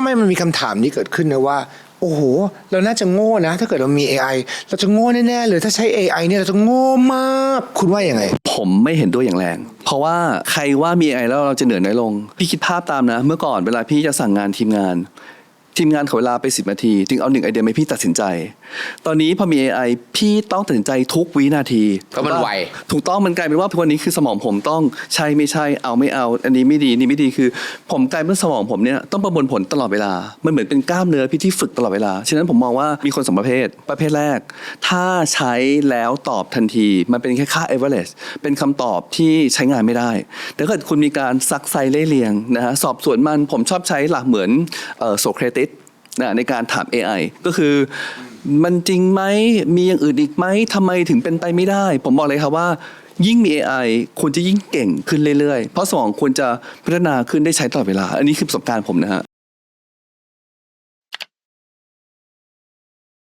ไมมันมีคำถามนี้เกิดขึ้นนะว่า โอ้โห เราน่าจะโง่นะ ถ้าเกิดเรามี AI เราจะโง่แน่ๆเลยถ้าใช้ AI เนี่ยเราจะโง่มาก คุณว่าอย่างไง ผมไม่เห็นด้วยอย่างแรง เพราะว่าใครว่ามี AI แล้วเราจะเหนื่อยน้อยลง พี่คิดภาพตามนะ เมื่อก่อนเวลาพี่จะสั่งงานทีมงาน ทีมงานขอเวลาไป 10 นาที จึงเอาหนึ่งไอเดียมาให้พี่ตัดสินใจ ตอนนี้พอมี AI พี่ต้องตัดสินใจทุกวินาทีเพราะมันไว ถูกต้องมันกลายเป็นว่าทุกวันนี้คือสมองผมต้องใช่ไม่ใช่เอาไม่เอา อันนี้ไม่ดีนี่ไม่ดีคือ ผมกลายเป็นสมองผมเนี่ยต้องประมวลผลตลอดเวลา มันเหมือนเป็นกล้ามเนื้อพี่ที่ฝึกตลอดเวลา ฉะนั้นผมมองว่ามีคนสองประเภท ประเภทแรก ถ้าใช้แล้วตอบทันที มันเป็นแค่ค่า average เป็นคำตอบที่ใช้งานไม่ได้ แต่ถ้าเกิดคุณมีการซักไซเล่เลียงนะฮะสอบสวนมันผมชอบใช้หลักเหมือนโซเครติส นะในการถาม AI ก็คือมันจริงไหมมีอย่างอื่นอีกไหมทำไมถึงเป็นไปไม่ได้ ผมบอกเลยครับว่า ยิ่งมี AI ควรจะยิ่งเก่งขึ้นเรื่อยๆ เพราะสมองควรจะพัฒนาขึ้นได้ใช้ตลอดเวลา อันนี้คือประสบการณ์ผมนะฮะ